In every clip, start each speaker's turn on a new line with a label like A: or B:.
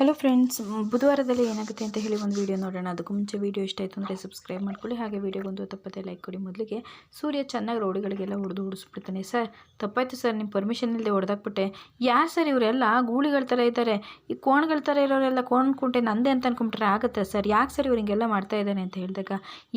A: Hello friends ಬುಧವಾರದಲ್ಲಿ ಏನಾಗುತ್ತೆ ಅಂತ ಹೇಳಿ ಒಂದು ವಿಡಿಯೋ ನೋಡೋಣ. ಅದಕ್ಕೂ ಮುಂಚೆ ವಿಡಿಯೋ ಇಷ್ಟ ಆಯಿತು ಅಂದರೆ ಸಬ್ಸ್ಕ್ರೈಬ್ ಮಾಡ್ಕೊಳ್ಳಿ. ಹಾಗೆ ವೀಡಿಯೋಗೊಂದು ತಪ್ಪದೆ ಲೈಕ್ ಕೊಡಿ ಮೊದಲಿಗೆ. ಸೂರ್ಯ ಚೆನ್ನಾಗಿ ರೋಡಿಗಳಿಗೆಲ್ಲ ಹೊಡೆದು ಹುಡಿಸ್ಬಿಡ್ತಾನೆ ಸರ್, ತಪ್ಪಾಯ್ತು ಸರ್ ನಿಮ್ಮ ಪರ್ಮಿಷನ್ ಇಲ್ಲದೆ ಹೊಡೆದಾಕ್ಬಿಟ್ಟೆ. ಯಾರು ಸರ್ ಇವರೆಲ್ಲ? ಗೂಳಿಗಳ ಥರ ಇದ್ದಾರೆ. ಈ ಕೋಣ್ಗಳ ಥರ ಇರೋರೆಲ್ಲ ಕೋಣ್ ಕುಂಟೆ ನಂದೇ ಅಂತ ಅಂದ್ಕೊಂಬಿಟ್ರೆ ಆಗುತ್ತೆ ಸರ್? ಯಾಕೆ ಸರ್ ಇವ್ರು ಹಿಂಗೆಲ್ಲ ಮಾಡ್ತಾ ಇದ್ದಾನೆ ಅಂತ ಹೇಳಿದಾಗ?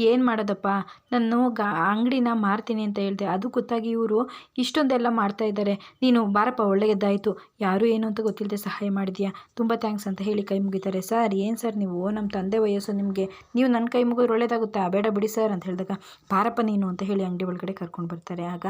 A: ಏನು ಮಾಡೋದಪ್ಪ? ನಾನು ಗಾ, ಅಂಗಡಿನ ಮಾರ್ತೀನಿ ಅಂತ ಹೇಳಿದೆ. ಅದು ಗೊತ್ತಾಗಿ ಇವರು ಇಷ್ಟೊಂದೆಲ್ಲ ಮಾಡ್ತಾ ಇದ್ದಾರೆ. ನೀನು ಬಾರಪ್ಪ ಒಳ್ಳೆಯದಾಯಿತು ಯಾರು ಏನು ಅಂತ ಗೊತ್ತಿಲ್ಲದೆ ಸಹಾಯ ಮಾಡಿದ್ಯಾ? ತುಂಬ ಥ್ಯಾಂಕ್ಸ್ ಅಂತ ಹೇಳಿ ಕೈ ಮುಗಿತಾರೆ. ಸರ್, ಏನು ಸರ್ ನೀವು? ನಮ್ಮ ತಂದೆ ವಯಸ್ಸು ನಿಮಗೆ, ನೀವು ನನ್ನ ಕೈ ಮುಗಿದ್ರೆ ಒಳ್ಳೇದಾಗುತ್ತಾ? ಬೇಡ ಬಿಡಿ ಸರ್ ಅಂತ ಹೇಳಿದಾಗ ಪಾರಪ್ಪ ನೀನು ಅಂತ ಹೇಳಿ ಅಂಗಡಿ ಒಳಗಡೆ ಕರ್ಕೊಂಡು ಬರ್ತಾರೆ. ಆಗ,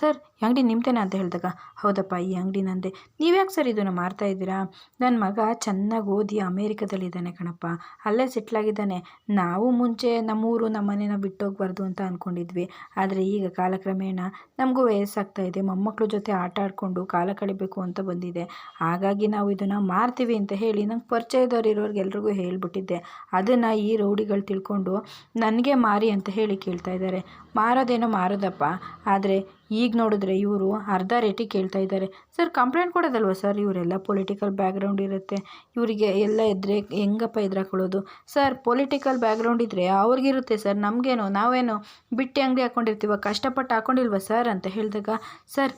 A: ಸರ್, ಈ ಅಂಗಡಿ ನಿಮ್ದೇನಾ? ಅಂತ ಹೇಳಿದಾಗ, ಹೌದಪ್ಪ, ಈ ಅಂಗಡಿ ನಂದೆ. ನೀವ್ಯಾಕೆ ಸರ್ ಇದನ್ನು ಮಾರ್ತಾ ಇದ್ದೀರಾ? ನನ್ನ ಮಗ ಚೆನ್ನಾಗಿ ಓದಿ ಅಮೇರಿಕದಲ್ಲಿದ್ದಾನೆ ಕಣಪ್ಪ. ಅಲ್ಲೇ ಸೆಟ್ಲಾಗಿದ್ದಾನೆ ನಾವು ಮುಂಚೆ ನಮ್ಮೂರು ನಮ್ಮ ಮನೇನ ಬಿಟ್ಟೋಗ್ಬಾರ್ದು ಅಂತ ಅಂದ್ಕೊಂಡಿದ್ವಿ ಆದರೆ ಈಗ ಕಾಲಕ್ರಮೇಣ ನಮಗೂ ವಯಸ್ಸಾಗ್ತಾ ಇದೆ. ಮೊಮ್ಮಕ್ಕಳ ಜೊತೆ ಆಟ ಆಡಿಕೊಂಡು ಕಾಲ ಕಳಿಬೇಕು ಅಂತ ಬಂದಿದೆ. ಹಾಗಾಗಿ ನಾವು ಇದನ್ನು ಮಾರ್ತೀವಿ ಅಂತ ಹೇಳಿ ನಂಗೆ ಪರಿಚಯದವ್ರು ಇರೋರ್ಗೆ ಎಲ್ರಿಗೂ ಹೇಳಿಬಿಟ್ಟಿದ್ದೆ. ಅದನ್ನು ಈ ರೌಡಿಗಳು ತಿಳ್ಕೊಂಡು, ನನಗೆ ಮಾರಿ ಅಂತ ಹೇಳಿ ಕೇಳ್ತಾ ಇದ್ದಾರೆ ಮಾರೋದೇನೋ ಮಾರೋದಪ್ಪ. ಆದರೆ ಈಗ ನೋಡಿದ್ರೆ ಇವರು ಅರ್ಧ ರೇಟಿಗೆ ಕೇಳ್ತಾ ಇದ್ದಾರೆ ಸರ್, ಕಂಪ್ಲೇಂಟ್ ಕೊಡೋದಲ್ವ ಸರ್? ಇವರೆಲ್ಲ ಪೊಲಿಟಿಕಲ್ ಬ್ಯಾಕ್ಗ್ರೌಂಡ್ ಇರುತ್ತೆ. ಇವರಿಗೆ ಎಲ್ಲ ಇದ್ದರೆ ಹೆಂಗಪ್ಪ ಎದುರಾಕೊಳ್ಳೋದು? ಸರ್, ಪೊಲಿಟಿಕಲ್ ಬ್ಯಾಕ್ಗ್ರೌಂಡ್ ಇದ್ದರೆ ಅವ್ರಿಗಿರುತ್ತೆ ಸರ್. ನಮಗೇನು, ನಾವೇನು ಬಿಟ್ಟು ಅಂಗಡಿ ಹಾಕ್ಕೊಂಡಿರ್ತೀವ ಕಷ್ಟಪಟ್ಟು ಹಾಕ್ಕೊಂಡಿಲ್ವ ಸರ್ ಅಂತ ಹೇಳಿದಾಗ, ಸರ್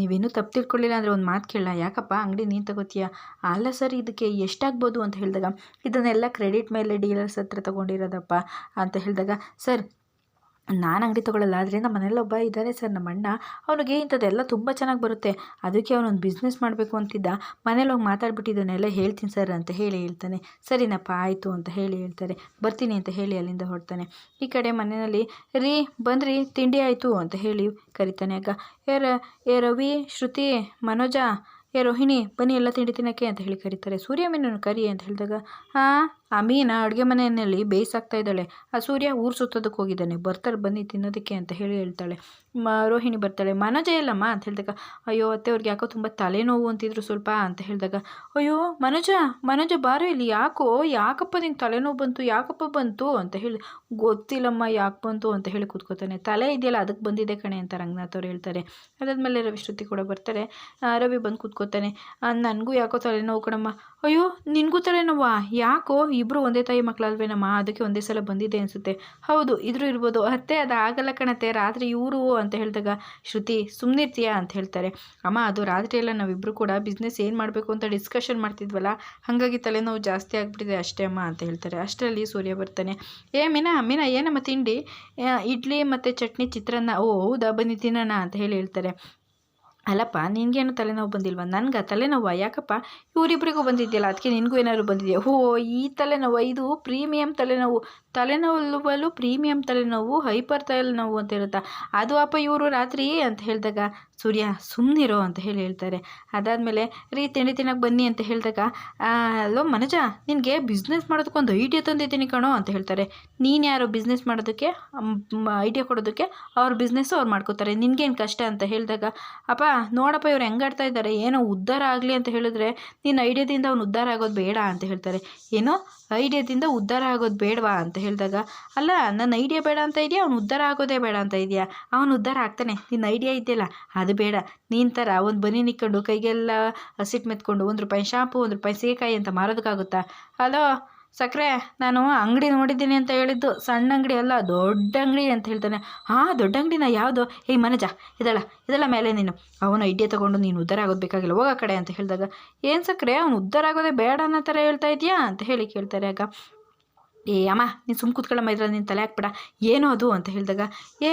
A: ನೀವೇನು ತಪ್ಪು ತಿಳ್ಕೊಳ್ಳಿಲ್ಲ ಅಂದರೆ ಒಂದು ಮಾತು ಕೇಳಲ್ಲ ಯಾಕಪ್ಪ ಅಂಗಡಿ ನೀನು ತಗೋತೀಯ? ಅಲ್ಲ ಸರ್, ಇದಕ್ಕೆ ಎಷ್ಟಾಗ್ಬೋದು ಅಂತ ಹೇಳಿದಾಗ, ಇದನ್ನೆಲ್ಲ ಕ್ರೆಡಿಟ್ ಮೇಲೆ ಡೀಲರ್ಸ್ ಹತ್ರ ತೊಗೊಂಡಿರೋದಪ್ಪ ಅಂತ ಹೇಳಿದಾಗ, ಸರ್ ನಾನು ಅಂಗಡಿ ತೊಗೊಳ್ಳಲ್ಲ ಆದರೆ ನಮ್ಮ ಮನೇಲಿ ಒಬ್ಬ ಇದ್ದಾರೆ ಸರ್ ನಮ್ಮ ಅಣ್ಣ. ಅವನಿಗೆ ಇಂಥದ್ದೆಲ್ಲ ತುಂಬ ಚೆನ್ನಾಗಿ ಬರುತ್ತೆ. ಅದಕ್ಕೆ ಅವನೊಂದು ಬಿಸ್ನೆಸ್ ಮಾಡಬೇಕು ಅಂತಿದ್ದ. ಮನೇಲಿ ಹೋಗಿ ಮಾತಾಡ್ಬಿಟ್ಟಿದ್ದನ್ನೆಲ್ಲ ಹೇಳ್ತೀನಿ ಸರ್ ಅಂತ ಹೇಳಿ ಹೇಳ್ತಾನೆ. ಸರಿನಪ್ಪ, ಆಯಿತು ಅಂತ ಹೇಳಿ ಹೇಳ್ತಾರೆ. ಬರ್ತೀನಿ ಅಂತ ಹೇಳಿ ಅಲ್ಲಿಂದ ಹೊರಡ್ತಾನೆ. ಈ ಕಡೆ ಮನೆಯಲ್ಲಿ, ರೀ, ಬಂದ್ರಿ, ತಿಂಡಿ ಆಯಿತು ಅಂತ ಹೇಳಿ ಕರಿತಾನೆ ಅಕ್ಕ. ಏ ರ, ಏ ರವಿ, ಶ್ರುತಿ, ಮನೋಜ, ಏ ರೋಹಿಣಿ, ಬನ್ನಿ ಎಲ್ಲ ತಿಂಡಿ ತಿನ್ನೋಕ್ಕೆ ಅಂತ ಹೇಳಿ ಕರೀತಾರೆ. ಸೂರ್ಯ ಮೀನನ್ನು ಕರಿ ಅಂತ ಹೇಳಿದಾಗ ಹಾಂ ಆ ಮೀನ ಅಡುಗೆ ಮನೆಯಲ್ಲಿ ಬೇಯಿಸಾಕ್ತಾ ಇದ್ದಾಳೆ. ಆ ಸೂರ್ಯ ಊರು ಸುತ್ತೋದಕ್ಕೆ ಹೋಗಿದ್ದಾನೆ. ಬರ್ತಾರೆ, ಬನ್ನಿ ತಿನ್ನೋದಕ್ಕೆ ಅಂತ ಹೇಳಿ ಹೇಳ್ತಾಳೆ. ಮ, ರೋಹಿಣಿ ಬರ್ತಾಳೆ. ಮನೋಜ ಇಲ್ಲಮ್ಮ ಅಂತ ಹೇಳಿದಾಗ, ಅಯ್ಯೋ ಅತ್ತೆ ಅವ್ರಿಗೆ ಯಾಕೋ ತುಂಬ ತಲೆನೋವು ಅಂತಿದ್ರು ಸ್ವಲ್ಪ ಅಂತ ಹೇಳಿದಾಗ, ಅಯ್ಯೋ, ಮನೋಜ ಮನೋಜ ಬಾರೋ ಇಲ್ಲಿ ಯಾಕೋ? ಯಾಕಪ್ಪ ನಿಂಗೆ ತಲೆನೋವು ಬಂತು? ಯಾಕಪ್ಪ ಬಂತು? ಅಂತ ಹೇಳಿ, ಗೊತ್ತಿಲ್ಲಮ್ಮ ಯಾಕೆ ಬಂತು ಅಂತ ಹೇಳಿ ಕೂತ್ಕೋತಾನೆ. ತಲೆ ಇದೆಯಲ್ಲ, ಅದಕ್ಕೆ ಬಂದಿದೆ ಕಣೆ ಅಂತ ರಂಗನಾಥ್ ಅವ್ರು ಹೇಳ್ತಾರೆ. ಅದಾದಮೇಲೆ ರವಿ ಶ್ರುತಿ ಕೂಡ ಬರ್ತಾರೆ. ರವಿ ಬಂದು ಕೂತ್ಕೋತಾನೆ. ನನಗೂ ಯಾಕೋ ತಲೆನೋವು ಕಣಮ್ಮ. ಅಯ್ಯೋ, ನಿನಗೂ ತಲೆನೋವಾ ಯಾಕೋ ಇಬ್ಬರು ಒಂದೇ ತಾಯಿ ಮಕ್ಕಳಲ್ವೇನಮ್ಮ ಅದಕ್ಕೆ ಒಂದೇ ಸಲ ಬಂದಿದೆ ಅನಿಸುತ್ತೆ. ಹೌದು, ಇದ್ರೂ ಇರ್ಬೋದು. ಅತ್ತೆ ಅದು ಆಗಲ್ಲ ಕಣತ್ತೆ. ರಾತ್ರಿ ಇವರು ಅಂತ ಹೇಳಿದಾಗ, ಶ್ರುತಿ ಸುಮ್ಮನಿರ್ತೀಯಾ ಅಂತ ಹೇಳ್ತಾರೆ. ಅಮ್ಮ, ಅದು ರಾತ್ರಿ ಎಲ್ಲ ನಾವಿಬ್ಬರು ಕೂಡ ಬಿಸ್ನೆಸ್ ಏನು ಮಾಡಬೇಕು ಅಂತ ಡಿಸ್ಕಷನ್ ಮಾಡ್ತಿದ್ವಲ್ಲ, ಹಾಗಾಗಿ ತಲೆನೋವು ಜಾಸ್ತಿ ಆಗಿಬಿಟ್ಟಿದೆ ಅಷ್ಟೇ ಅಮ್ಮ, ಅಂತ ಹೇಳ್ತಾರೆ. ಅಷ್ಟರಲ್ಲಿ ಸೂರ್ಯ ಬರ್ತಾನೆ. ಏ, ಮೀನಾ ಮೀನಾ, ಏನಮ್ಮ ತಿಂಡಿ? ಇಡ್ಲಿ ಮತ್ತು ಚಟ್ನಿ ಚಿತ್ರಾನ್ನ. ಓ, ಹೌದಾ? ಬನ್ನಿ ತಿನ್ನೋಣ, ಅಂತ ಹೇಳಿ ಹೇಳ್ತಾರೆ. ಅಲ್ಲಪ್ಪ, ನಿನಗೇನು ತಲೆನೋವು ಬಂದಿಲ್ವಾ? ನನಗೆ ತಲೆನೋವಾ? ಯಾಕಪ್ಪ? ಇವರಿಬ್ಬರಿಗೂ ಬಂದಿದೆಯಲ್ಲ ಅದಕ್ಕೆ ನಿನಗೂ ಏನಾದ್ರು ಬಂದಿದೆಯಾ? ಓ ಈ ತಲೆನೋವು, ಇದು ಪ್ರೀಮಿಯಂ ತಲೆನೋವು. ತಲೆನೋವಲ್ಲೂ ಪ್ರೀಮಿಯಂ ತಲೆನೋವು, ಹೈಪರ್ ತಲೆನೋವು ಅಂತ ಇರುತ್ತಾ? ಅದು ಅಪ್ಪ ಇವರು ರಾತ್ರಿ ಅಂತ ಹೇಳಿದಾಗ ಸೂರ್ಯ ಸುಮ್ಮನಿರೋ ಅಂತ ಹೇಳಿ ಹೇಳ್ತಾರೆ. ಅದಾದಮೇಲೆ, ರೀ ತಿಂಡಿ ತಿನ್ನಕ್ಕೆ ಬನ್ನಿ ಅಂತ ಹೇಳಿದಾಗ ಅಲ್ಲೋ ಮನಜ, ನಿನಗೆ ಬಿಸ್ನೆಸ್ ಮಾಡೋದಕ್ಕೊಂದು ಐಡಿಯಾ ತಂದಿದ್ದೀನಿ ಕಣೋ ಅಂತ ಹೇಳ್ತಾರೆ. ನೀನು ಯಾರು ಬಿಸ್ನೆಸ್ ಮಾಡೋದಕ್ಕೆ? ಐಡಿಯಾ ಕೊಡೋದಕ್ಕೆ? ಅವ್ರ ಬಿಸ್ನೆಸ್ಸು ಅವ್ರು ಮಾಡ್ಕೋತಾರೆ. ನಿನಗೇನು ಕಷ್ಟ? ಅಂತ ಹೇಳಿದಾಗ, ಅಪ್ಪ, ನೋಡಪ್ಪ, ಇವ್ರು ಹೆಂಗಾಡ್ತಾ ಇದ್ದಾರೆ? ಏನೋ ಉದ್ಧಾರ ಆಗಲಿ ಅಂತ ಹೇಳಿದ್ರೆ, ನಿನ್ನ ಐಡಿಯಾದಿಂದ ಅವ್ನು ಉದ್ಧಾರ ಆಗೋದು ಬೇಡ ಅಂತ ಹೇಳ್ತಾರೆ. ಏನೋ? ಐಡಿಯಾದಿಂದ ಉದ್ಧಾರ ಆಗೋದು ಬೇಡವಾ ಅಂತ ಹೇಳಿದಾಗ, ಅಲ್ಲ, ನನ್ನ ಐಡಿಯಾ ಬೇಡ ಅಂತ ಇದೆಯಾ? ಅವ್ನು ಉದ್ಧಾರ ಆಗೋದೇ ಬೇಡ ಅಂತ ಇದೆಯಾ? ಅವನು ಉದ್ಧಾರ ಆಗ್ತಾನೆ. ನಿನ್ನ ಐಡಿಯಾ ಇದೆಯಲ್ಲ ಅದು ಬೇಡ. ನೀನು ಥರ ಒಂದು ಬನಿ ನಿಕ್ಕೊಂಡು ಕೈಗೆಲ್ಲ ಹಸಿಟ್ಟು ಮೆತ್ಕೊಂಡು ಒಂದು ರೂಪಾಯಿ ಶಾಂಪು, ಒಂದು ರೂಪಾಯಿ ಸೀಕಾಯಿ ಅಂತ ಮಾರೋದಕ್ಕಾಗುತ್ತಾ? ಹಲೋ ಸಕ್ಕರೆ ನಾನು ಅಂಗಡಿ ನೋಡಿದ್ದೀನಿ ಅಂತ ಹೇಳಿದ್ದು. ಸಣ್ಣ ಅಂಗಡಿ ಅಲ್ಲ, ದೊಡ್ಡ ಅಂಗಡಿ ಅಂತ ಹೇಳ್ತಾನೆ. ಆ, ದೊಡ್ಡ ಅಂಗಡಿನ ಯಾವುದು? ಏಯ್, ಮನಜ, ಇದಲ್ಲ ಇದಲ್ಲ ಮೇಲೆ ನೀನು. ಅವನು ಐಡಿಯಾ ತಗೊಂಡು ನೀನು ಉದ್ಧಾರ ಆಗೋದು ಬೇಕಾಗಿಲ್ಲ, ಹೋಗೋ ಕಡೆ ಅಂತ ಹೇಳಿದಾಗ, ಏನು ಸಕ್ಕರೆ ಅವನು ಉದ್ಧಾರ ಆಗೋದೇ ಬೇಡ ಅನ್ನೋ ಥರ ಹೇಳ್ತಾ ಇದೆಯಾ ಅಂತ ಹೇಳಿ ಕೇಳ್ತಾರೆ ಆಗ. ಏ, ಅಮ್ಮ, ನೀನು ಸುಮ್ಮ ಕೂತ್ಕೊಳ್ಳಮ್ಮ ಇದ್ರ ನೀನು ತಲೆ ಹಾಕ್ಬೇಡ. ಏನು ಅದು ಅಂತ ಹೇಳಿದಾಗ, ಏ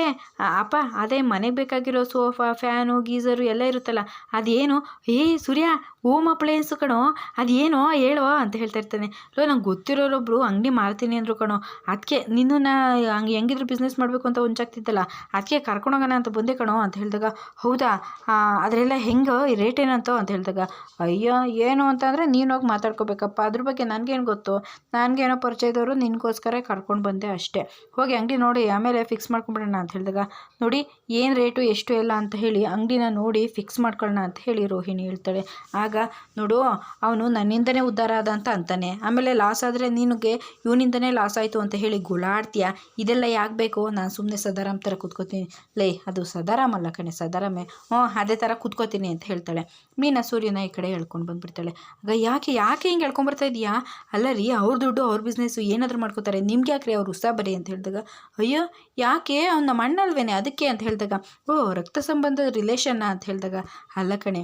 A: ಅಪ್ಪ, ಅದೇ ಮನೆಗೆ ಬೇಕಾಗಿರೋ ಸೋಫಾ, ಫ್ಯಾನು, ಗೀಸರು ಎಲ್ಲ ಇರುತ್ತಲ್ಲ, ಅದೇನು? ಏ ಸೂರ್ಯ ಓಮ್ ಅಪ್ಲಯನ್ಸು ಕಣೋ, ಅದೇನೋ ಹೇಳೋ ಅಂತ ಹೇಳ್ತಾ ಇರ್ತಾನೆ. ಲೋ, ನಂಗೆ ಗೊತ್ತಿರೋರೊಬ್ರು ಅಂಗಡಿ ಮಾರ್ತೀನಿ ಅಂದರು ಕಣೋ. ಅದಕ್ಕೆ ನಿನ್ನ ಹಂಗೆ ಹೆಂಗಿದ್ರು ಬಿಸ್ನೆಸ್ ಮಾಡಬೇಕು ಅಂತ ಉಂಚಾಗ್ತಿದ್ದಲ್ಲ ಅದಕ್ಕೆ ಕರ್ಕೊಂಡೋಗೋಣ ಅಂತ ಬಂದೆ ಕಣೋ ಅಂತ ಹೇಳಿದಾಗ, ಹೌದಾ? ಅದರೆಲ್ಲ ಹೆಂಗೆ ರೇಟ್ ಏನಂತೋ ಅಂತ ಹೇಳಿದಾಗ, ಅಯ್ಯೋ, ಏನು ಅಂತಂದರೆ ನೀನು ಹೋಗಿ ಮಾತಾಡ್ಕೋಬೇಕಪ್ಪ. ಅದ್ರ ಬಗ್ಗೆ ನನಗೇನು ಗೊತ್ತು? ನನಗೇನೋ ಪರಿಚಯದವರು ನಿನಗೋಸ್ಕರ ಕರ್ಕೊಂಡು ಬಂದೆ ಅಷ್ಟೇ. ಹೋಗಿ ಅಂಗಡಿ ನೋಡಿ, ಆಮೇಲೆ ಫಿಕ್ಸ್ ಮಾಡ್ಕೊಂಬಿಡೋಣ ಅಂತ ಹೇಳಿದಾಗ, ನೋಡಿ, ಏನು ರೇಟು ಎಷ್ಟು ಎಲ್ಲ ಅಂತ ಹೇಳಿ ಅಂಗಡಿನ ನೋಡಿ ಫಿಕ್ಸ್ ಮಾಡ್ಕೊಳ್ಳೋಣ ಅಂತ ಹೇಳಿ ರೋಹಿಣಿ ಹೇಳ್ತಾಳೆ. ಆಗ ಆಗ ನೋಡು, ಅವನು ನನ್ನಿಂದನೇ ಉದ್ಧಾರ ಆದ ಅಂತ ಅಂತಾನೆ. ಆಮೇಲೆ ಲಾಸ್ ಆದರೆ ನಿನಗೆ ಇವನಿಂದನೇ ಲಾಸ್ ಆಯಿತು ಅಂತ ಹೇಳಿ ಗುಳಾಡ್ತೀಯ? ಇದೆಲ್ಲ ಯಾಕೆ ಬೇಕು? ನಾನು ಸುಮ್ಮನೆ ಸದಾರಾಮ್ ಥರ ಕೂತ್ಕೋತೀನಿ. ಲೇ, ಅದು ಸದಾರಾಮ್ ಅಲ್ಲ ಕಣೆ, ಸದಾರಾಮೆ. ಹ್ಞೂ, ಅದೇ ಥರ ಕೂತ್ಕೋತೀನಿ ಅಂತ ಹೇಳ್ತಾಳೆ. ಮೀನಾ ಸೂರ್ಯನ ಈ ಕಡೆ ಹೇಳ್ಕೊಂಡು ಬಂದುಬಿಡ್ತಾಳೆ. ಆಗ ಯಾಕೆ ಯಾಕೆ ಹಿಂಗೆ ಹೇಳ್ಕೊಂಬರ್ತಾ ಇದೆಯಾ? ಅಲ್ಲ ರೀ, ಅವ್ರ ದುಡ್ಡು, ಅವ್ರ ಬಿಸ್ನೆಸ್ಸು ಏನಾದರೂ ಮಾಡ್ಕೋತಾರೆ. ನಿಮ್ಗೆ ಯಾಕೆ ರೀ ಅವ್ರು ಉತ್ಸಾಹ ಬರೀ? ಅಂತ ಹೇಳಿದಾಗ, ಅಯ್ಯೋ, ಯಾಕೆ? ಅವ್ನು ಮಣ್ಣಲ್ವೇನೆ ಅದಕ್ಕೆ? ಅಂತ ಹೇಳಿದಾಗ, ಓ, ರಕ್ತ ಸಂಬಂಧದ ರಿಲೇಷನ್ನ ಅಂತ ಹೇಳಿದಾಗ, ಅಲ್ಲ ಕಣೆ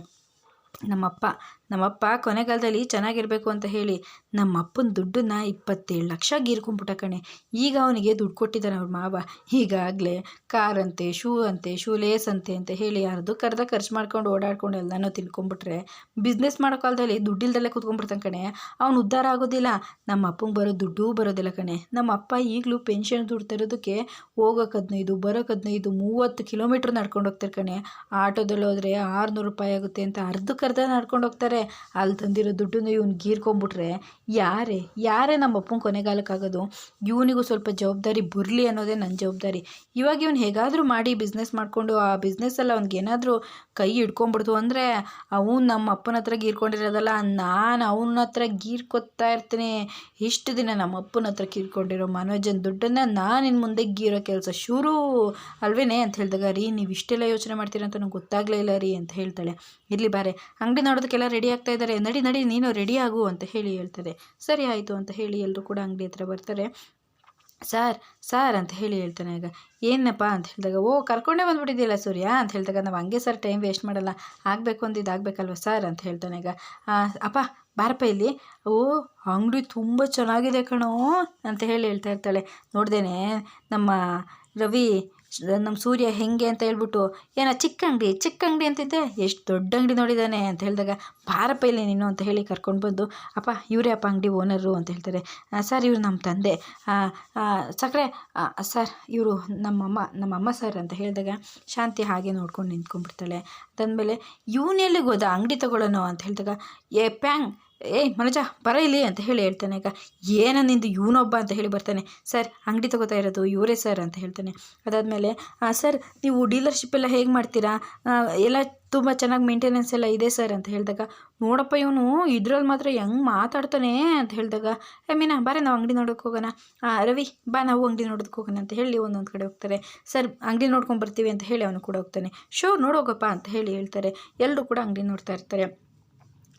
A: ನಮ್ಮಪ್ಪ ನಮ್ಮಪ್ಪ ಕೊನೆಗಾಲದಲ್ಲಿ ಚೆನ್ನಾಗಿರಬೇಕು ಅಂತ ಹೇಳಿ ನಮ್ಮಪ್ಪನ ದುಡ್ಡನ್ನ ಇಪ್ಪತ್ತೇಳು ಲಕ್ಷ ಗೀರ್ಕೊಂಬಿಟ್ಟ ಕಣೆ. ಈಗ ಅವನಿಗೆ ದುಡ್ಡು ಕೊಟ್ಟಿದ್ದಾನೆ ಅವ್ರ ಮಾವ. ಈಗಾಗಲೇ ಕಾರ್ ಅಂತೆ, ಶೂ ಅಂತೆ ಶೂ ಲೇಸ್ ಅಂತೆ ಅಂತ ಹೇಳಿ ಯಾರ್ದು ಕರೆದ ಖರ್ಚು ಮಾಡ್ಕೊಂಡು ಓಡಾಡ್ಕೊಂಡು ಎಲ್ಲನೂ ತಿನ್ಕೊಂಬಿಟ್ರೆ ಬಿಸ್ನೆಸ್ ಮಾಡೋ ಕಾಲದಲ್ಲಿ ದುಡ್ಡಿಲ್ದಲ್ಲೇ ಕೂತ್ಕೊಂಡ್ಬಿಡ್ತಾನೆ ಕಣೆ. ಅವ್ನು ಉದ್ಧಾರ ಆಗೋದಿಲ್ಲ. ನಮ್ಮ ಅಪ್ಪಂಗೆ ಬರೋ ದುಡ್ಡೂ ಬರೋದಿಲ್ಲ ಕಣೆ. ನಮ್ಮ ಅಪ್ಪ ಈಗಲೂ ಪೆನ್ಷನ್ ದುಡ್ಡು ತರೋದಕ್ಕೆ ಹೋಗೋಕೆ ಹದಿನೈದು, ಬರೋಕೆ ಹದಿನೈದು, ಮೂವತ್ತು ಕಿಲೋಮೀಟ್ರ್ ನಡ್ಕೊಂಡು ಹೋಗ್ತಾರೆ ಕಣೆ. ಆಟೋದಲ್ಲಿ ಹೋದರೆ ಆರುನೂರು ರೂಪಾಯಿ ಆಗುತ್ತೆ ಅಂತ ಅರ್ಧಕ್ಕರ್ಧ ನಡ್ಕೊಂಡು ಹೋಗ್ತಾರೆ. ಅಲ್ಲಿ ತಂದಿರೋ ದುಡ್ಡನ್ನು ಇವ್ನು ಗೀರ್ಕೊಂಬಿಟ್ರೆ ಯಾರೇ ಯಾರೇ ನಮ್ಮ ಅಪ್ಪನ ಕೊನೆಗಾಲಕ್ಕಾಗೋದು, ಇವನಿಗೂ ಸ್ವಲ್ಪ ಜವಾಬ್ದಾರಿ ಬರಲಿ ಅನ್ನೋದೇ ನನ್ನ ಜವಾಬ್ದಾರಿ. ಇವಾಗ ಇವ್ನು ಹೇಗಾದರೂ ಮಾಡಿ ಬಿಸ್ನೆಸ್ ಮಾಡಿಕೊಂಡು ಆ ಬಿಸ್ನೆಸ್ಸಲ್ಲಿ ಅವ್ನಿಗೆ ಏನಾದರೂ ಕೈ ಹಿಡ್ಕೊಂಬಿಡ್ತು ಅಂದರೆ ಅವನು ನಮ್ಮ ಅಪ್ಪನ ಹತ್ರ ಗೀರ್ಕೊಂಡಿರೋದಲ್ಲ, ನಾನು ಅವನ ಹತ್ರ ಗೀರ್ಕೊತಾ ಇರ್ತೀನಿ. ಇಷ್ಟು ದಿನ ನಮ್ಮ ಅಪ್ಪನ ಹತ್ರ ಗೀರ್ಕೊಂಡಿರೋ ಮನೋಜನ್ ದುಡ್ಡನ್ನು ನಾನು ಇನ್ನು ಮುಂದೆ ಗೀರೋ ಕೆಲಸ ಶುರು ಅಲ್ವೇನೆ ಅಂತ ಹೇಳಿದಾಗ, ರೀ ನೀವು ಇಷ್ಟೆಲ್ಲ ಯೋಚನೆ ಮಾಡ್ತೀರಾ ಅಂತ ನಂಗೆ ಗೊತ್ತಾಗಲೇ ಇಲ್ಲ ರೀ ಅಂತ ಹೇಳ್ತಾಳೆ. ಇರಲಿ ಬಾರೆ, ಅಂಗಡಿ ನೋಡೋದಕ್ಕೆಲ್ಲ ರೆಡಿ ಆಗ್ತಾ ಇದ್ದಾರೆ. ನಡಿ ನಡಿ, ನೀನು ರೆಡಿ ಆಗು ಅಂತ ಹೇಳಿ ಹೇಳ್ತಾರೆ ಸರಿ ಆಯಿತು ಅಂತ ಹೇಳಿ ಎಲ್ಲರೂ ಕೂಡ ಅಂಗಡಿ ಹತ್ರ ಬರ್ತಾರೆ. ಸಾರ್ ಸಾರ್ ಅಂತ ಹೇಳಿ ಹೇಳ್ತಾನೆ ಈಗ ಏನಪ್ಪ ಅಂತ ಹೇಳಿದಾಗ, ಓ, ಕರ್ಕೊಂಡೇ ಬಂದ್ಬಿಟ್ಟಿದ್ದಿಲ್ಲ ಸೂರ್ಯ ಅಂತ ಹೇಳಿದಾಗ, ನಾವು ಹಂಗೆ ಸರ್ ಟೈಮ್ ವೇಸ್ಟ್ ಮಾಡಲ್ಲ. ಆಗಬೇಕು ಅಂದಿದ್ದು ಆಗಬೇಕಲ್ವ ಸರ್ ಅಂತ ಹೇಳ್ತಾನೆ ಈಗ ಅಪ್ಪ, ಬಾರಪ್ಪ ಇಲ್ಲಿ. ಓ, ಅಂಗಡಿ ತುಂಬ ಚೆನ್ನಾಗಿದೆ ಕಣೋ ಅಂತ ಹೇಳಿ ಹೇಳ್ತಾ ಇರ್ತಾಳೆ. ನೋಡ್ದೇನೆ ನಮ್ಮ ರವಿ ನಮ್ಮ ಸೂರ್ಯ ಹೆಂಗೆ ಅಂತ ಹೇಳ್ಬಿಟ್ಟು ಏನೋ ಚಿಕ್ಕ ಅಂಗಡಿ ಚಿಕ್ಕ ಅಂಗಡಿ ಅಂತಿದ್ದೆ ಎಷ್ಟು ದೊಡ್ಡ ಅಂಗಡಿ ನೋಡಿದ್ದಾನೆ ಅಂತ ಹೇಳಿದಾಗ ಬಾರಪ್ಪ ಇಲ್ಲಿ ನೀನು ಅಂತ ಹೇಳಿ ಕರ್ಕೊಂಡು ಬಂದು ಅಪ್ಪ ಇವರೇ ಅಪ್ಪ ಅಂಗಡಿ ಓನರು ಅಂತ ಹೇಳ್ತಾರೆ. "ಆ, ಸರ್ ಇವರು ನಮ್ಮ ತಂದೆ. ಸಕ್ಕರೆ ಸರ್ ಇವರು ನಮ್ಮಮ್ಮ ನಮ್ಮಮ್ಮ ಸರ್ ಅಂತ ಹೇಳಿದಾಗ ಶಾಂತಿ ಹಾಗೆ ನೋಡ್ಕೊಂಡು ನಿಂತ್ಕೊಂಡ್ಬಿಡ್ತಾಳೆ. ಅದಾದಮೇಲೆ ಇವನೆಲ್ಲಿಗೆ ಹೋದ? ಅಂಗಡಿ ತಗೊಳ್ಳೋನು ಅಂತ ಹೇಳಿದಾಗ ಏ ಪ್ಯಾಂಗ್ ಏಯ್ ಮನೋಜ, ಬರ ಇಲ್ಲಿ ಅಂತ ಹೇಳಿ ಹೇಳ್ತಾನೆ. ಈಗ ಏನ ನಿಂದು ಇವನೊಬ್ಬ ಅಂತ ಹೇಳಿ ಬರ್ತಾನೆ. ಸರ್, ಅಂಗಡಿ ತಗೋತಾ ಇರೋದು ಇವರೇ ಸರ್ ಅಂತ ಹೇಳ್ತಾನೆ. ಅದಾದಮೇಲೆ ಸರ್, ನೀವು ಡೀಲರ್ಶಿಪ್ ಎಲ್ಲ ಹೇಗೆ ಮಾಡ್ತೀರಾ? ಎಲ್ಲ ತುಂಬ ಚೆನ್ನಾಗಿ ಮೇಂಟೆನೆನ್ಸ್ ಎಲ್ಲ ಇದೆ ಸರ್ ಅಂತ ಹೇಳಿದಾಗ, ನೋಡಪ್ಪ, ಇವನು ಇದ್ರಲ್ಲಿ ಮಾತ್ರ ಹೆಂಗೆ ಮಾತಾಡ್ತಾನೆ ಅಂತ ಹೇಳಿದಾಗ ಮೀನಾ ಬಾರೆ ನಾವು ಅಂಗಡಿ ನೋಡೋಕೆ ಹೋಗೋಣ. ರವಿ, ಬಾ, ನಾವು ಅಂಗಡಿ ನೋಡೋದಕ್ಕೆ ಹೋಗೋಣ ಅಂತ ಹೇಳಿ ಒಂದೊಂದು ಕಡೆ ಹೋಗ್ತಾರೆ. ಸರ್, ಅಂಗಡಿ ನೋಡ್ಕೊಂಡು ಬರ್ತೀವಿ ಅಂತ ಹೇಳಿ ಅವನು ಕೂಡ ಹೋಗ್ತಾನೆ. ಶೋ ನೋಡೋಗಪ್ಪ ಅಂತ ಹೇಳಿ ಹೇಳ್ತಾರೆ. ಎಲ್ಲರೂ ಕೂಡ ಅಂಗಡಿ ನೋಡ್ತಾ ಇರ್ತಾರೆ.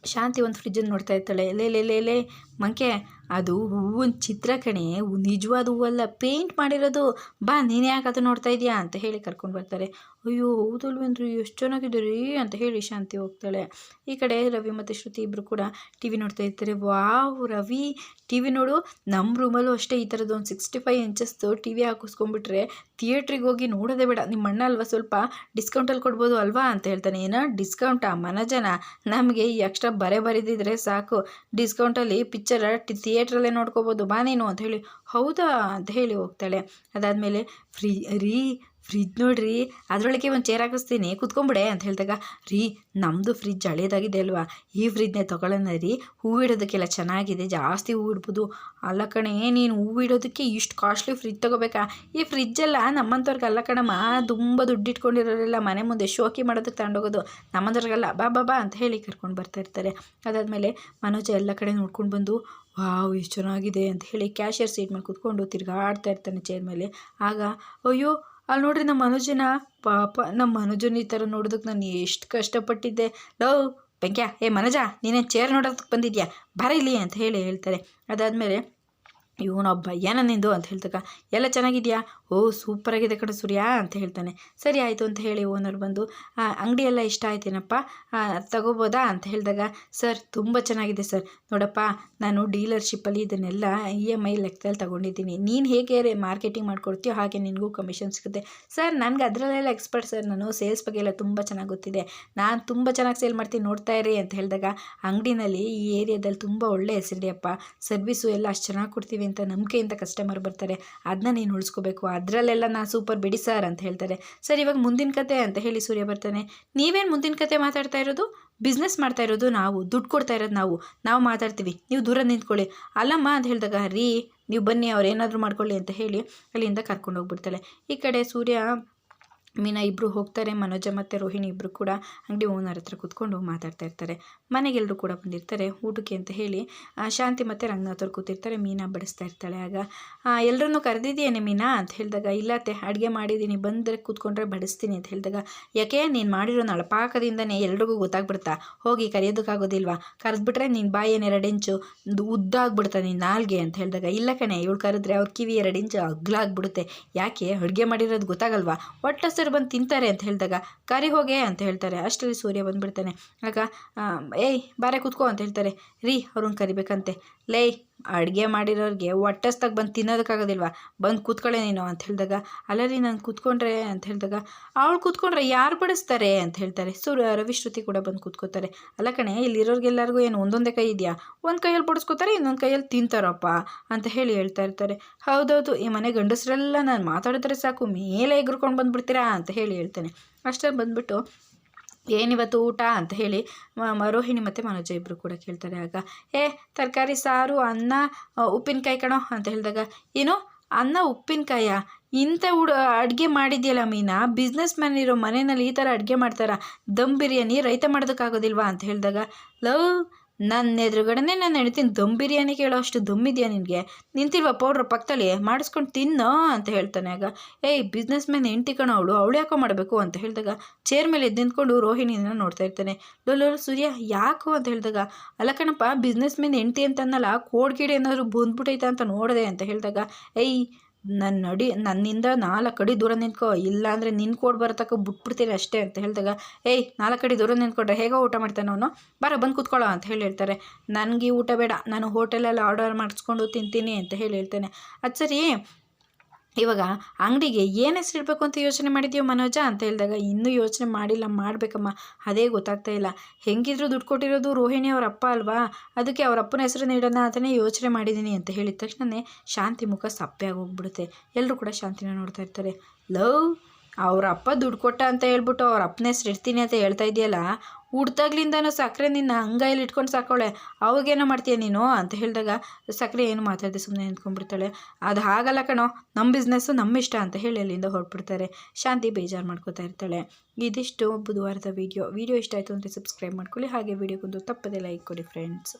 A: ಶಾಂತಿ ಒಂದು ಫ್ರಿಜ್ಜನ್ನು ನೋಡ್ತಾ ಇರ್ತಾಳೆ ಲೇ ಲೇ ಲೇ ಲೇ ಮಂಕೆ ಅದು ಹೂವಿನ ಚಿತ್ರ ಕಣೆ ನಿಜವಾದ ಹೂವಲ್ಲ ಪೇಂಟ್ ಮಾಡಿರೋದು. ಬಾ, ನೀನೇ ಯಾಕೆ ಅದು ನೋಡ್ತಾ ಇದೀಯಾ ಅಂತ ಹೇಳಿ ಕರ್ಕೊಂಡು ಬರ್ತಾರೆ. ಅಯ್ಯೋ ಹೌದಲ್ವೇನ್ರಿ ಎಷ್ಟು ಚೆನ್ನಾಗಿದೆ ರೀ ಅಂತ ಹೇಳಿ ಶಾಂತಿ ಹೋಗ್ತಾಳೆ. ಈ ಕಡೆ ರವಿ ಮತ್ತು ಶ್ರುತಿ ಇಬ್ಬರು ಕೂಡ ಟಿ ವಿ ನೋಡ್ತಾ ಇರ್ತಾರೆ. ವಾವ್, ರವಿ! ಟಿ ವಿ ನೋಡು ನಮ್ಮ ರೂಮಲ್ಲೂ ಅಷ್ಟೇ ಈ ಥರದ್ದು ಒಂದು ಸಿಕ್ಸ್ಟಿ ಫೈವ್ ಇಂಚಸ್ದು ಟಿ ವಿ ಹಾಕಿಸ್ಕೊಂಡ್ಬಿಟ್ರೆ ಥಿಯೇಟ್ರಿಗೆ ಹೋಗಿ ನೋಡೋದೇ ಬೇಡ. ನಿಮ್ಮ ಅಣ್ಣ ಅಲ್ವಾ ಸ್ವಲ್ಪ ಡಿಸ್ಕೌಂಟಲ್ಲಿ ಕೊಡ್ಬೋದು ಅಲ್ವಾ ಅಂತ ಹೇಳ್ತಾನೆ. ಏನೋ ಡಿಸ್ಕೌಂಟಾ ಮನಜನ? ನಮಗೆ ಈ ಎಕ್ಸ್ಟ್ರಾ ಬರೆ ಬರೆದಿದ್ರೆ ಸಾಕು. ಡಿಸ್ಕೌಂಟಲ್ಲಿ ಪಿಕ್ಚರ್ ಥಿಯೇಟ್ರಲ್ಲೇ ನೋಡ್ಕೋಬೋದು ಬಾ ನೀನು ಅಂತ ಹೇಳಿ ಹೌದಾ? ಅಂತ ಹೇಳಿ ಹೋಗ್ತಾಳೆ. ಅದಾದಮೇಲೆ ಫ್ರೀ ರೀ ಫ್ರಿಜ್ ನೋಡ್ರಿ, ಅದರೊಳಗೆ ಒಂದು ಚೇರ್ ಹಾಕಿಸ್ತೀನಿ. ಕುತ್ಕೊಂಬಿಡೆ ಅಂತ ಹೇಳಿದಾಗ, ರೀ ನಮ್ಮದು ಫ್ರಿಜ್ ಹಳೇದಾಗಿದೆ ಅಲ್ವಾ? ಈ ಫ್ರಿಜ್ನೇ ತೊಗೊಳ್ಳೋಣ ರೀ. ಹೂವು ಇಡೋದಕ್ಕೆಲ್ಲ ಚೆನ್ನಾಗಿದೆ, ಜಾಸ್ತಿ ಹೂವು ಇಡ್ಬೋದು. ಅಲ್ಲ ಕಣೆ, ನೀನು ಹೂವು ಇಡೋದಕ್ಕೆ ಇಷ್ಟು ಕಾಸ್ಟ್ಲಿ ಫ್ರಿಜ್ ತೊಗೋಬೇಕಾ? ಈ ಫ್ರಿಜ್ಜೆಲ್ಲ ನಮ್ಮಂಥವ್ರಿಗೆ ಅಲ್ಲ ಕಣಮ್ಮ, ತುಂಬ ದುಡ್ಡು ಇಟ್ಕೊಂಡಿರೋರೆಲ್ಲ ಮನೆ ಮುಂದೆ ಶೋಕಿ ಮಾಡೋದಕ್ಕೆ ತಗೊಂಡೋಗೋದು. ನಮ್ಮಂಥವ್ರಿಗೆಲ್ಲ ಬಾ ಬಾ ಬಾ ಅಂತ ಹೇಳಿ ಕರ್ಕೊಂಡು ಬರ್ತಾ ಇರ್ತಾರೆ. ಅದಾದಮೇಲೆ ಮನೋಜ ಎಲ್ಲ ಕಡೆ ನೋಡ್ಕೊಂಡು ಬಂದು, ವಾವ್ ಎಷ್ಟು ಚೆನ್ನಾಗಿದೆ ಅಂತ ಹೇಳಿ ಕ್ಯಾಶಿಯರ್ ಸೀಟ್ ಮೇಲೆ ಕೂತ್ಕೊಂಡು ತಿರ್ಗಾಡ್ತಾ ಇರ್ತಾನೆ ಚೇರ್ ಮೇಲೆ. ಆಗ, ಅಯ್ಯೋ ಅಲ್ಲಿ ನೋಡ್ರಿ ನಮ್ಮ ಮನುಜನ ಪಾಪ ನಮ್ಮ ಮನುಜನ ಈ ಥರ ನೋಡೋದಕ್ಕೆ ನಾನು ಎಷ್ಟು ಕಷ್ಟಪಟ್ಟಿದ್ದೆ. ಲವ್ ಬೆಂಕ್ಯ, ಏ ಮನುಜ ನೀನೇನು ಚೇರ್ ನೋಡೋದಕ್ಕೆ ಬಂದಿದ್ಯಾ? ಬರ ಇಲ್ಲಿ ಅಂತ ಹೇಳಿ ಹೇಳ್ತಾರೆ. ಅದಾದಮೇಲೆ ಇವನೊಬ್ಬ ಏನ ನಿಂದು ಅಂತ ಹೇಳ್ತಕ್ಕ ಎಲ್ಲ ಚೆನ್ನಾಗಿದೆಯಾ? ಓ ಸೂಪರಾಗಿದೆ ಕಡೆ ಸೂರ್ಯ ಅಂತ ಹೇಳ್ತಾನೆ. ಸರಿ ಆಯಿತು ಅಂತ ಹೇಳಿ ಓನರ್ ಬಂದು "ಆ, ಅಂಗಡಿ ಎಲ್ಲ ಇಷ್ಟ ಆಯ್ತೇನಪ್ಪ? ತಗೋಬೋದಾ? ಅಂತ ಹೇಳಿದಾಗ ಸರ್ ತುಂಬ ಚೆನ್ನಾಗಿದೆ ಸರ್. ನೋಡಪ್ಪ ನಾನು ಡೀಲರ್ಶಿಪ್ಪಲ್ಲಿ ಇದನ್ನೆಲ್ಲ ಇ ಎಂ ಐ ಲೆಕ್ಕದಲ್ಲಿ ತಗೊಂಡಿದ್ದೀನಿ. ನೀನು ಹೇಗೆ ಮಾರ್ಕೆಟಿಂಗ್ ಮಾಡ್ಕೊಡ್ತೀಯೋ ಹಾಗೆ ನಿನಗೂ ಕಮಿಷನ್ ಸಿಗುತ್ತೆ. ಸರ್ ನನಗೆ ಅದರಲ್ಲೆಲ್ಲ ಎಕ್ಸ್ಪರ್ಟ್ ಸರ್ ನಾನು. ಸೇಲ್ಸ್ ಬಗ್ಗೆ ಎಲ್ಲ ತುಂಬ ಚೆನ್ನಾಗಿ ಗೊತ್ತಿದೆ. ನಾನು ತುಂಬ ಚೆನ್ನಾಗಿ ಸೇಲ್ ಮಾಡ್ತೀನಿ ನೋಡ್ತಾ ಇರಿ ಅಂತ ಹೇಳಿದಾಗ ಅಂಗಡಿನಲ್ಲಿ ಈ ಏರಿಯಾದಲ್ಲಿ ತುಂಬ ಒಳ್ಳೆ ಹೆಸರಿದೆಯಪ್ಪ. ಸರ್ವಿಸು ಎಲ್ಲ ಅಷ್ಟು ಚೆನ್ನಾಗಿ ಕೊಡ್ತೀವಿ ಅಂತ ನಂಬಿಕೆಯಿಂದ ಕಸ್ಟಮರ್ ಬರ್ತಾರೆ ಅದನ್ನ ನೀನು ಉಳಿಸ್ಕೋಬೇಕು, ಅದರಲ್ಲೆಲ್ಲ ನಾ ಸೂಪರ್ ಬಿಡಿ ಸರ್ ಅಂತ ಹೇಳ್ತಾರೆ. ಸರ್, ಇವಾಗ ಮುಂದಿನ ಕತೆ ಅಂತ ಹೇಳಿ ಸೂರ್ಯ ಬರ್ತಾನೆ. ನೀವೇನು ಮುಂದಿನ ಕತೆ ಮಾತಾಡ್ತಾ ಇರೋದು? ಬಿಸ್ನೆಸ್ ಮಾಡ್ತಾ ಇರೋದು ನಾವು, ದುಡ್ಡು ಕೊಡ್ತಾ ಇರೋದು ನಾವು. ನಾವು ಮಾತಾಡ್ತೀವಿ, ನೀವು ದೂರ ನಿಂತ್ಕೊಳ್ಳಿ. ಅಲ್ಲಮ್ಮ ಅಂತ ಹೇಳಿದಾಗ, ರೀ, ನೀವು ಬನ್ನಿ, ಅವ್ರು ಏನಾದರೂ ಮಾಡ್ಕೊಳ್ಳಿ ಅಂತ ಹೇಳಿ ಅಲ್ಲಿಂದ ಕರ್ಕೊಂಡು ಹೋಗ್ಬಿಡ್ತಾಳೆ. ಈ ಕಡೆ ಸೂರ್ಯ ಮೀನಾ ಇಬ್ಬರು ಹೋಗ್ತಾರೆ, ಮನೋಜ ಮತ್ತು ರೋಹಿಣಿ ಇಬ್ಬರು ಕೂಡ ಅಂಗಡಿ ಓನರ್ ಹತ್ರ ಕೂತ್ಕೊಂಡು ಮಾತಾಡ್ತಾ ಇರ್ತಾರೆ. ಮನೆಗೆಲ್ಲರೂ ಕೂಡ ಬಂದಿರ್ತಾರೆ. ಊಟಕ್ಕೆ ಅಂತ ಹೇಳಿ ಶಾಂತಿ ಮತ್ತು ರಂಗನಾಥ್ ಅವ್ರು ಕೂತಿರ್ತಾರೆ. ಮೀನಾ ಬಡಿಸ್ತಾ ಇರ್ತಾಳೆ. ಆಗ ಎಲ್ಲರನ್ನೂ ಕರೆದಿದ್ದೀಯೇನೆ ಮೀನಾ ಅಂತ ಹೇಳಿದಾಗ ಇಲ್ಲತ್ತೆ ಅಡುಗೆ ಮಾಡಿದ್ದೀನಿ, ಬಂದರೆ ಕೂತ್ಕೊಂಡ್ರೆ ಬಡಿಸ್ತೀನಿ ಅಂತ ಹೇಳಿದಾಗ, ಯಾಕೆ ನೀನು ಮಾಡಿರೋ ನಳಪಾಕದಿಂದನೇ ಎಲ್ರಿಗೂ ಗೊತ್ತಾಗ್ಬಿಡ್ತಾ? ಹೋಗಿ ಕರೆಯೋದಕ್ಕಾಗೋದಿಲ್ವಾ ಕರೆದ್ಬಿಟ್ರೆ ನೀನು ಬಾಯಿ ಇಂಚು ಉದ್ದಾಗ್ಬಿಡ್ತಾ ನಿನ್ನ ನಾಲ್ಗೆ ಅಂತ ಹೇಳಿದಾಗ, ಇಲ್ಲ ಕಣೆ, ಇವಳು ಕರೆದ್ರೆ ಅವ್ರ ಕಿವಿ ಎರಡು ಇಂಚು ಅಗ್ಲಾಗ್ಬಿಡುತ್ತೆ. ಯಾಕೆ? ಅಡುಗೆ ಮಾಡಿರೋದು ಗೊತ್ತಾಗಲ್ವಾ? ಒಟ್ಟು ಹಸಿರು ಬಂದು ತಿಂತಾರೆ ಅಂತ ಹೇಳಿದಾಗ ಕರಿ ಹೋಗೆ ಅಂತ ಹೇಳ್ತಾರೆ. ಅಷ್ಟರಲ್ಲಿ ಸೂರ್ಯ ಬಂದುಬಿಡ್ತಾನೆ. ಆಗ ಏಯ್, ಬಾರೆ ಕೂತ್ಕೋ ಅಂತ ಹೇಳ್ತಾರೆ. ರೀ, ಅವ್ರನ್ನ ಕರಿಬೇಕಂತೆ. ಲೇಯ್ ಅಡುಗೆ ಮಾಡಿರೋರಿಗೆ ಹೊಟ್ಟೆಸ್ದಾಗ ಬಂದು ತಿನ್ನೋದಕ್ಕಾಗೋದಿಲ್ವಾ? ಬಂದು ಕೂತ್ಕೊಳ್ಳೆ ನೀನು ಅಂತ ಹೇಳಿದಾಗ, ಅಲ್ಲ ರೀ, ನಾನು ಕೂತ್ಕೊಂಡ್ರೆ ಅಂತ ಹೇಳಿದಾಗ, ಅವಳು ಕೂತ್ಕೊಂಡ್ರೆ ಯಾರು ಬಡಿಸ್ತಾರೆ? ಅಂತ ಹೇಳ್ತಾರೆ. ಸೂರ್ಯ ರವಿಶ್ರುತಿ ಕೂಡ ಬಂದು ಕೂತ್ಕೋತಾರೆ. ಅಲ್ಲ ಕಣೆ ಇಲ್ಲಿರೋರಿಗೆಲ್ಲರಿಗೂ ಏನು ಒಂದೊಂದೇ ಕೈ ಇದೆಯಾ? ಒಂದು ಕೈಯಲ್ಲಿ ಬಡಿಸ್ಕೋತಾರೆ, ಇನ್ನೊಂದು ಕೈಯಲ್ಲಿ ತಿಂತಾರಪ್ಪ ಅಂತ ಹೇಳಿ ಹೇಳ್ತಾ ಇರ್ತಾರೆ. ಹೌದೌದು, ಈ ಮನೆ ಗಂಡಸರೆಲ್ಲ ನಾನು ಮಾತಾಡಿದ್ರೆ ಸಾಕು, ಮೇಲೆ ಎಗ್ರುಕೊಂಡು ಬಂದುಬಿಡ್ತೀರಾ? ಅಂತ ಹೇಳಿ ಹೇಳ್ತೇನೆ. ಅಷ್ಟೇ ಬಂದುಬಿಟ್ಟು ಏನಿವತ್ತು ಊಟ ಅಂತ ಹೇಳಿ ಮರೋಹಿಣಿ ಮತ್ತು ಮನೋಜ ಇಬ್ಬರು ಕೂಡ ಕೇಳ್ತಾರೆ ಆಗ, ಏ, ತರಕಾರಿ, ಸಾರು, ಅನ್ನ ಉಪ್ಪಿನಕಾಯಿ ಕಣೋ ಅಂತ ಹೇಳಿದಾಗ, ಏನು? ಅನ್ನ, ಉಪ್ಪಿನಕಾಯ? ಇಂಥ ಉಡ, ಅಡುಗೆ ಮಾಡಿದ್ಯಲ್ಲ ಮೀನಾ? ಬಿಸ್ನೆಸ್ ಮ್ಯಾನ್ ಇರೋ ಮನೆಯಲ್ಲಿ ಈ ಥರ ಅಡುಗೆ ಮಾಡ್ತಾರ? ದಮ್ ಬಿರಿಯಾನಿ ರೈತ ಮಾಡೋದಕ್ಕಾಗೋದಿಲ್ವಾ? ಅಂತ ಹೇಳಿದಾಗ, ಲವ್ ನನ್ನ ಎದುರುಗಡೆನೆ ನಾನು ಹೇಳ್ತೀನಿ, ದಮ್ ಬಿರಿಯಾನಿ ಕೇಳೋ ಅಷ್ಟು ದಮ್ಮಿದೆಯಾ ನಿನಗೆ? ನಿಂತಿಲ್ವ ಪೌಡ್ರ್ ಪಕ್ಕದಲ್ಲಿ? ಮಾಡಿಸ್ಕೊಂಡು ತಿನ್ನೋ, ಅಂತ ಹೇಳ್ತಾನೆ ಆಗ. ಏಯ್ ಬಿಸ್ನೆಸ್ ಮ್ಯಾನ್ ಹೆಂಡ್ತಿ ಕಣ ಅವಳು ಅವಳು ಯಾಕೋ ಮಾಡಬೇಕು? ಅಂತ ಹೇಳಿದಾಗ, ಚೇರ್ ಮೇಲೆ ಎದ್ದು ನಿಂತ್ಕೊಂಡು ರೋಹಿಣಿನ ನೋಡ್ತಾ ಇರ್ತಾನೆ. ಲೋಲೋ ಸೂರ್ಯ, ಯಾಕೋ? ಅಂತ ಹೇಳಿದಾಗ, ಅಲ್ಲ ಕಣಪ್ಪ ಬಿಸ್ನೆಸ್ ಮ್ಯಾನ್ ಹೆಂಡ್ತಿ ಅಂತ ಅನ್ನಲ್ಲ ಕೋಡ್ಗಿಡ ಏನಾದರೂ ಬಂದ್ಬಿಟ್ಟೈತಾ ಅಂತ ನೋಡಿದೆ, ಅಂತ ಹೇಳಿದಾಗ, ಏಯ್ ನನ್ನ ನೋಡಿ ನನ್ನಿಂದ ನಾಲ್ಕು ಅಡಿ ದೂರ ನಿಂತ್ಕೋ. ಇಲ್ಲ ಅಂದರೆ ನಿನ್ನ ಕೋಡ್ ಬರತಕ್ಕ ಬಿಟ್ಬಿಡ್ತೀನಿ ಅಷ್ಟೇ ಅಂತ ಹೇಳಿದಾಗ, ಏಯ್, ನಾಲ್ಕು ಅಡಿ ದೂರ ನಿಂತ್ಕೊಂಡ್ರೆ ಹೇಗೋ ಊಟ ಮಾಡ್ತಾನೆ ಅವನು? ಬರ ಬಂದು ಕೂತ್ಕೊಳ್ಳೋ ಅಂತ ಹೇಳಿ ಹೇಳ್ತಾರೆ. ನನಗೆ ಊಟ ಬೇಡ. ನಾನು ಹೋಟೆಲಲ್ಲಿ ಆರ್ಡರ್ ಮಾಡಿಸ್ಕೊಂಡು ತಿಂತೀನಿ ಅಂತ ಹೇಳಿ ಹೇಳ್ತಾನೆ. ಅದು ಸರಿ ಇವಾಗ ಅಂಗಡಿಗೆ ಏನು ಹೆಸರಿಡಬೇಕು ಅಂತ ಯೋಚನೆ ಮಾಡಿದ್ಯೋ ಮನೋಜ ಅಂತ ಹೇಳಿದಾಗ ಇನ್ನೂ ಯೋಚನೆ ಮಾಡಿಲ್ಲ, ಮಾಡಬೇಕಮ್ಮ. ಅದೇ ಗೊತ್ತಾಗ್ತಾ ಇಲ್ಲ. ಹೆಂಗಿದ್ರು ದುಡ್ಡು ಕೊಟ್ಟಿರೋದು ರೋಹಿಣಿ ಅವರ ಅಪ್ಪ ಅಲ್ವಾ? ಅದಕ್ಕೆ ಅವ್ರ ಅಪ್ಪನ ಹೆಸರನ್ನ ಇಡೋಣ ಅಂತಲೇ ಯೋಚನೆ ಮಾಡಿದ್ದೀನಿ ಅಂತ ಹೇಳಿದ ತಕ್ಷಣವೇ ಶಾಂತಿ ಮುಖ ಸಪ್ಪೆ ಆಗೋಗ್ಬಿಡುತ್ತೆ. ಎಲ್ಲರೂ ಕೂಡ ಶಾಂತಿನ ನೋಡ್ತಾ ಇರ್ತಾರೆ. ಲವ್, ಅವ್ರ ಅಪ್ಪ ದುಡ್ಡು ಕೊಟ್ಟ ಅಂತ ಹೇಳ್ಬಿಟ್ಟು ಅವ್ರ ಅಪ್ಪನ ಹೆಸರು ಇಡ್ತೀನಿ ಅಂತ ಹೇಳ್ತಾ ಇದೆಯಲ್ಲ ಹುಡ್ದಾಗ್ಲಿಂದನೂ ಸಕ್ಕರೆ ನಿನ್ನ ಅಂಗೈಲಿ ಇಟ್ಕೊಂಡು ಸಾಕೋಳೆ. ಅವಾಗೇನೋ ಮಾಡ್ತೀಯ ನೀನು? ಅಂತ ಹೇಳಿದಾಗ ಸಕ್ಕರೆ ಏನು ಮಾತಾಡದೆ ಸುಮ್ಮನೆ ನಿಂತ್ಕೊಂಡ್ಬಿಡ್ತಾಳೆ. ಅದು ಹಾಗಲ್ಲ ಕಣೋ ನಮ್ಮ ಬಿಸ್ನೆಸ್ಸು ನಮ್ಮ ಇಷ್ಟ ಅಂತ ಹೇಳಿ ಅಲ್ಲಿಂದ ಹೊರಟ್ಬಿಡ್ತಾರೆ. ಶಾಂತಿ ಬೇಜಾರು ಮಾಡ್ಕೋತಾ ಇರ್ತಾಳೆ. ಇದಿಷ್ಟು ಬುಧವಾರದ ವೀಡಿಯೋ ವೀಡಿಯೋ ಇಷ್ಟ ಆಯಿತು ಅಂದರೆ ಸಬ್ಸ್ಕ್ರೈಬ್ ಮಾಡ್ಕೊಳ್ಳಿ. ಹಾಗೆ ವೀಡಿಯೋಗೊಂದು ತಪ್ಪದೆ ಲೈಕ್ ಕೊಡಿ ಫ್ರೆಂಡ್ಸ್